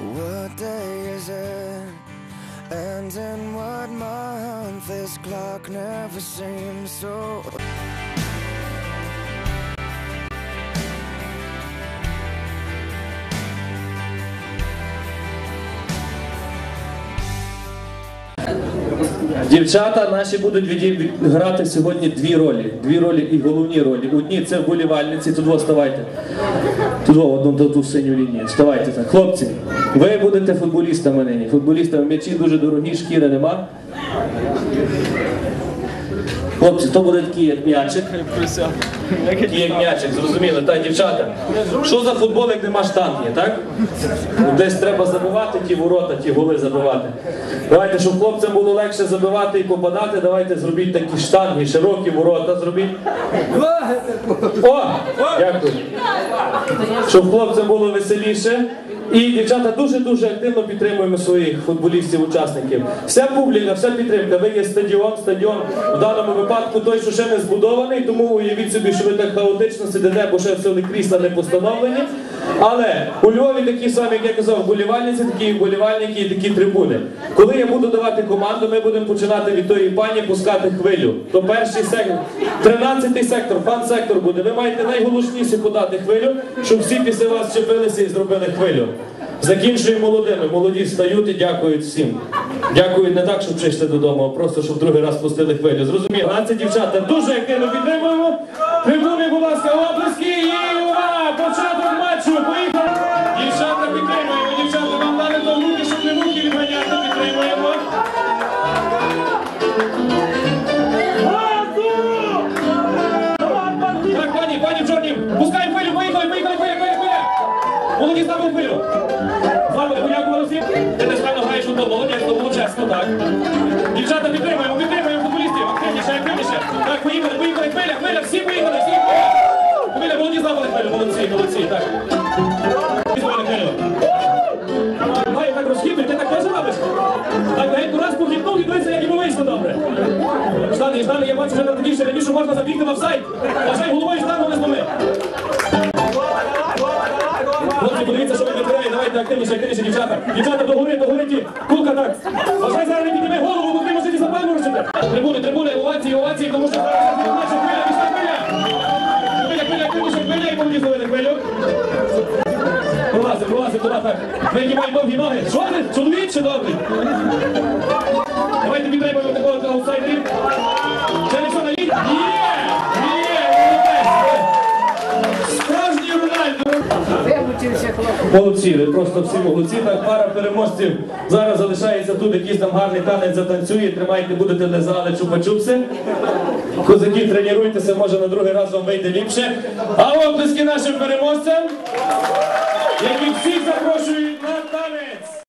What day is it? And in what month? This clock never seems so. Дівчата наші будуть від- грати сьогодні дві ролі. Дві ролі і головні ролі. Одні це вболівальниці. Тут вас ставайте. Тут во, одну ту, синю лінію. Ставайте так. Хлопці, ви будете футболістами нині. Футболістами м'ячі дуже дорогі, шкіри нема. Хлопці, то буде такий як м'ячик. Такий як м'ячик, зрозуміли, так, дівчата. Що за футбол, як нема штанги, так? Десь треба забивати ті ворота, ті голи забивати. Давайте, щоб хлопцям було легше забивати і попадати, давайте зробіть такі штанги, широкі ворота зробіть. О! Дякую. Щоб хлопцям було веселіше. І дівчата дуже-дуже активно підтримуємо своїх футболістів-учасників. Вся публіка, вся підтримка. Ви є стадіон, стадіон в даному випадку той, що ще не збудований, тому уявіть собі, що ви так хаотично сидите, бо ще все крісла не постановлені. Але у Львові такі самі, як я казав, вболівальниці, такі вболівальники і такі трибуни. Коли я буду давати команду, ми будемо починати від тої пані пускати хвилю. То перший сектор, 13 сектор, фан-сектор буде. Ви маєте найголошніше подати хвилю, щоб всі після вас чепилися і зробили хвилю. Закінчуємо молодими. Молоді встають і дякують всім. Дякують не так, щоб прийшли додому, а просто щоб другий раз пустили хвилю. Зрозуміло. А це дівчата дуже активно підтримуємо. Ставили хвилю! Вами подякували всім. Ти десь певно граєш у тому, молодець, то було чесно, так. Дівчата, підтримуємо, підтримуємо футболістів, активніше, активніше. Так, поїхали, поїхали, хвиля, хвиля, всі поїхали, всі хвиля. Хвиля, молоді ставили хвилю, молодці, молодці, так. Поїхали, хвилю. Має так розхідно, ти так теж робиш? Так, легенько раз похитнув і дивися, як йому вийшло добре. Штани, штани, я бачу, вже на такій ширині, що можна забігти в офсайд. Бажай Пролазить туди так. Ви мають довгі ноги. Що ти? Чи добрий? Давайте підтримуємо такого аутсайдерів. Це не що на лінії? Є! Є! Справжній Рональдо! Молодці, ви просто всі молодці. Так, пара переможців зараз залишається тут, якийсь там гарний танець затанцює. Тримайте, будете не зали чупа-чупси. Козаки, тренуйтеся, може на другий раз вам вийде ліпше. А оплески нашим переможцям, які всіх запрошують на танець.